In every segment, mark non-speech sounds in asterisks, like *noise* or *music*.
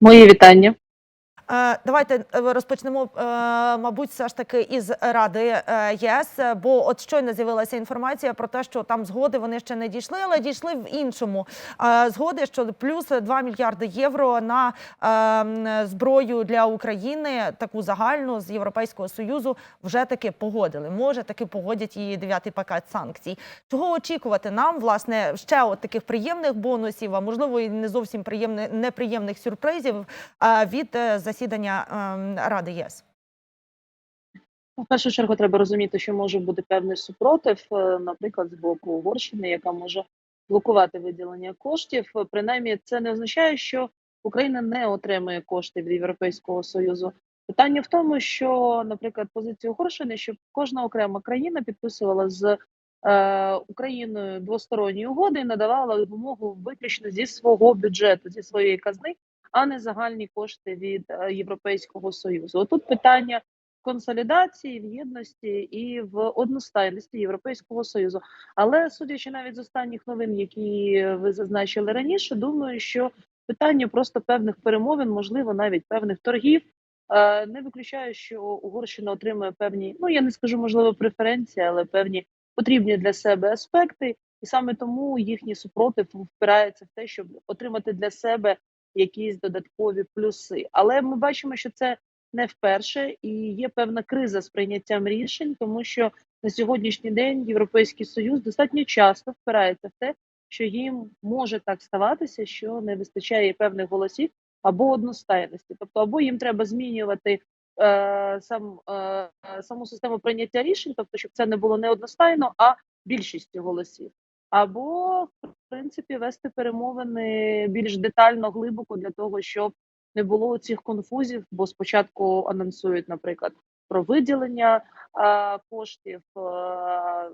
Мої вітання. Е, Давайте е, розпочнемо, е, мабуть, все ж таки із Ради ЄС, бо от щойно з'явилася інформація про те, що там згоди вони ще не дійшли, але дійшли в іншому згоди, що плюс 2 мільярди євро на зброю для України, таку загальну з Європейського союзу, вже таки погодили. Може, таки погодять і дев'ятий пакет санкцій. Чого очікувати нам, власне, ще от таких приємних бонусів, а можливо, і не зовсім приємних неприємних сюрпризів від е, засідання ем, Ради ЄС? В першу чергу треба розуміти, що може бути певний супротив, е, наприклад, з боку Угорщини, яка може блокувати виділення коштів. Принаймні, це не означає, що Україна не отримує кошти від Європейського союзу. Питання в тому, що, наприклад, позиція Угорщини, щоб кожна окрема країна підписувала з е, Україною двосторонні угоди і надавала допомогу виключно зі свого бюджету, зі своєї казни, а не загальні кошти від е, Європейського союзу. Отут питання консолідації, в єдності і в одностайності Європейського союзу. Але судячи навіть з останніх новин, які ви зазначили раніше, думаю, що питання просто певних перемовин, можливо, навіть певних торгів. е, Не виключаю, що Угорщина отримує певні, ну я не скажу, можливо, преференції, але певні потрібні для себе аспекти, і саме тому їхній супротив впирається в те, щоб отримати для себе якісь додаткові плюси. Але ми бачимо, що це не вперше, і є певна криза з прийняттям рішень, тому що на сьогоднішній день Європейський Союз достатньо часто впирається в те, що їм може так ставатися, що не вистачає певних голосів або одностайності. Тобто, або їм треба змінювати е, сам, е, саму систему прийняття рішень, тобто, щоб це не було не одностайно, а більшістю голосів. Або в принципі вести перемовини більш детально, глибоко для того, щоб не було цих конфузів, бо спочатку анонсують, наприклад, про виділення а, коштів а,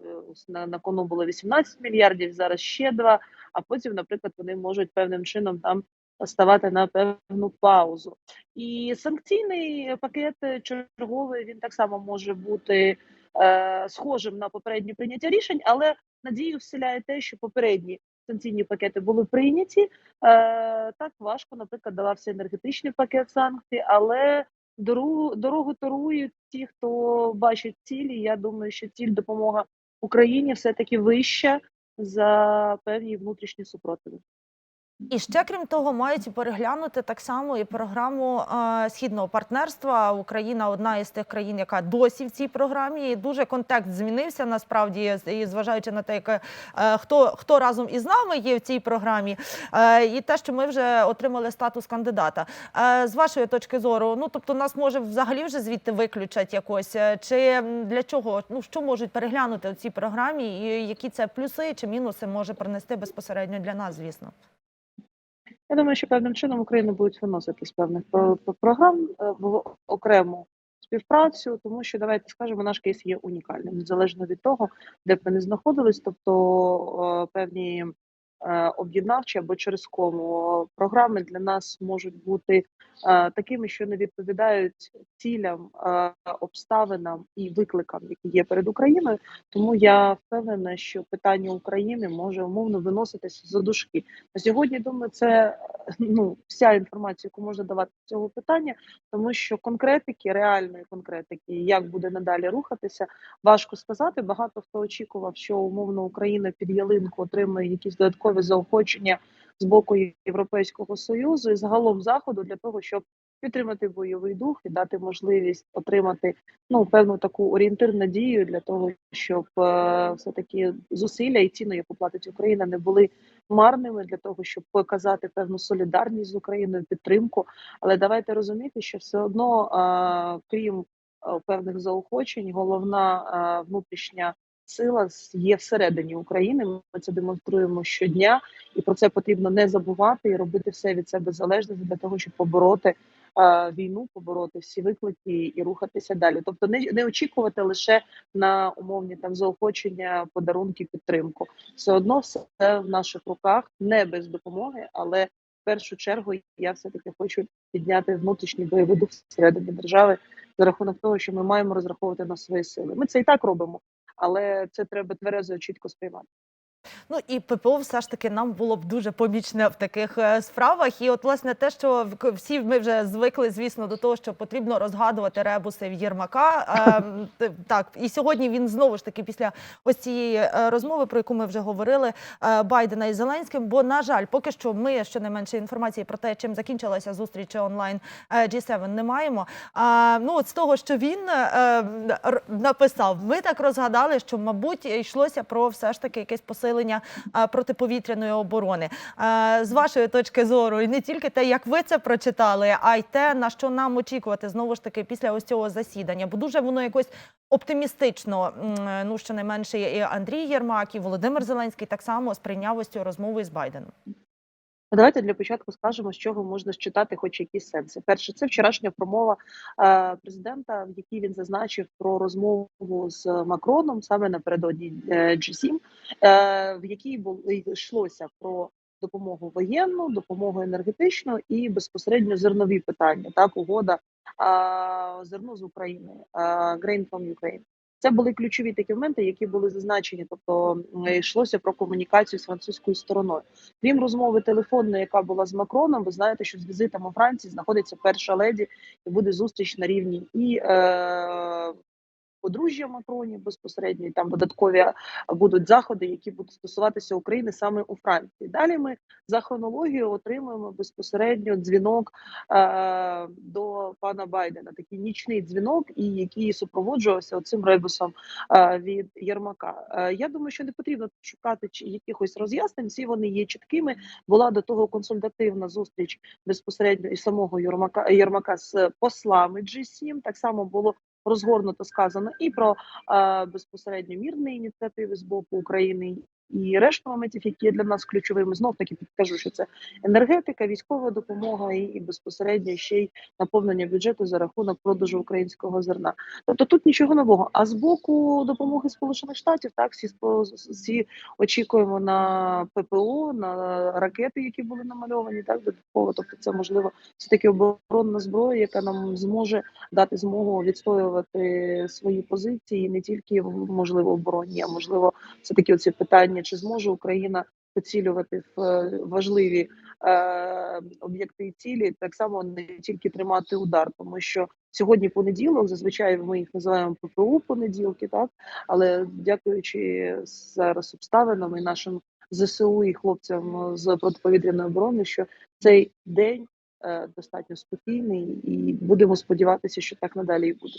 на, на кону було 18 мільярдів, зараз ще два. А потім, наприклад, вони можуть певним чином там ставати на певну паузу. І санкційний пакет черговий він так само може бути е, схожим на попереднє прийняття рішень, але надію вселяє те, що попередні санкційні пакети були прийняті. Е, так важко, наприклад, давався енергетичний пакет санкцій, але дорогу, дорогу торують ті, хто бачить цілі. Я думаю, що ціль допомога Україні все таки вища за певні внутрішні супротиви. І ще крім того, мають переглянути так само і програму е, східного партнерства. Україна одна із тих країн, яка досі в цій програмі. І дуже контекст змінився насправді, і зважаючи на те, яке, е, хто хто разом із нами є в цій програмі, е, і те, що ми вже отримали статус кандидата. Е, з вашої точки зору, ну тобто нас може взагалі вже звідти виключать якось, е, чи для чого? Ну що можуть переглянути у цій програмі, і які це плюси чи мінуси може принести безпосередньо для нас, звісно. Я думаю, що певним чином Україну будуть виносити з певних про- про- програм е, в окрему співпрацю, тому що давайте скажемо, наш кейс є унікальним, незалежно від того, де б ми не знаходились, тобто е, певні об'єднавчі або через кому програми для нас можуть бути е, такими, що не відповідають цілям, е, обставинам і викликам, які є перед Україною. Тому я впевнена, що питання України може умовно виноситися за дужки. На сьогодні думаю, це е, ну вся інформація, яку можна давати з цього питання, тому що конкретики, реальної конкретики, як буде надалі рухатися, важко сказати. Багато хто очікував, що умовно Україна під ялинку отримає якісь додаткові заохочення з боку Європейського союзу і загалом заходу для того, щоб підтримати бойовий дух і дати можливість отримати ну певну таку орієнтир надію для того, щоб е, все таки зусилля і ціну, яку платить Україна, не були марними для того, щоб показати певну солідарність з Україною, підтримку. Але давайте розуміти, що все одно, е, крім е, певних заохочень, головна е, внутрішня сила є всередині України. Ми це демонструємо щодня, і про це потрібно не забувати і робити все від себе залежне для того, щоб побороти е, війну, побороти всі виклики і рухатися далі. Тобто, не, не очікувати лише на умовні там заохочення, подарунки, підтримку. Все одно все в наших руках, не без допомоги, але в першу чергу я все таки хочу підняти внутрішній бойовий дух всередині держави за рахунок того, що ми маємо розраховувати на свої сили. Ми це і так робимо, але це треба тверезо чітко сприймати. Ну і ППО все ж таки нам було б дуже помічне в таких е, справах. І от власне те, що всі ми вже звикли, звісно, до того, що потрібно розгадувати ребуси в Єрмака. Ем, *laughs* Так, і сьогодні він знову ж таки після ось цієї е, розмови, про яку ми вже говорили, е, Байдена із Зеленським. Бо, на жаль, поки що ми щонайменше інформації про те, чим закінчилася зустріч онлайн е, G7 не маємо. А, ну от з того, що він е, написав, ми так розгадали, що мабуть йшлося про все ж таки якесь посилення е, протиповітряної оборони. З вашої точки зору, і не тільки те, як ви це прочитали, а й те, на що нам очікувати знову ж таки після ось цього засідання. Бо дуже воно якось оптимістично. Ну щонайменше і Андрій Єрмак, і Володимир Зеленський так само сприйняв ось цю розмову із Байденом. Давайте для початку скажемо, з чого можна считати хоч якісь сенси. Перше, це вчорашня промова е, президента, в якій він зазначив про розмову з Макроном саме напередодні е, G7, е, в якій було йшлося про допомогу воєнну, допомогу енергетичну і безпосередньо зернові питання. Так, угода зерно з України, Grain from Ukraine. Це були ключові такі моменти, які були зазначені. Тобто йшлося про комунікацію з французькою стороною. Крім розмови телефонної, яка була з Макроном, ви знаєте, що з візитом у Франції знаходиться перша леді, і буде зустріч на рівні і е, подружжя Макронів безпосередньо, і там додаткові будуть заходи, які будуть стосуватися України саме у Франції. Далі ми за хронологією отримуємо безпосередньо дзвінок е, до пана Байдена, такий нічний дзвінок, і який супроводжувався цим ребусом е, від Єрмака. Е, я думаю, що не потрібно шукати якихось роз'яснень. Всі вони є чіткими. Була до того консультативна зустріч безпосередньо і самого Єрмака Єрмака з послами G7. Так само було розгорнуто сказано і про е, безпосередньо мірні ініціативи з боку України. І решта моментів, які є для нас ключовими, знов таки підкажу, що це енергетика, військова допомога і, і безпосередньо ще й наповнення бюджету за рахунок продажу українського зерна. Тобто тут нічого нового. А з боку допомоги Сполучених Штатів, так всі всі очікуємо на ППО, на ракети, які були намальовані, так додатково. Тобто, це можливо все таки оборонна зброя, яка нам зможе дати змогу відстоювати свої позиції не тільки можливо оборонні, а можливо, все таки оці питання, чи зможе Україна поцілювати в е, важливі е, об'єкти і цілі, так само не тільки тримати удар, тому що сьогодні понеділок, зазвичай ми їх називаємо ППУ понеділки, так але дякуючи зараз обставинам і нашим ЗСУ і хлопцям з протиповітряної оборони, що цей день е, достатньо спокійний, і будемо сподіватися, що так надалі і буде.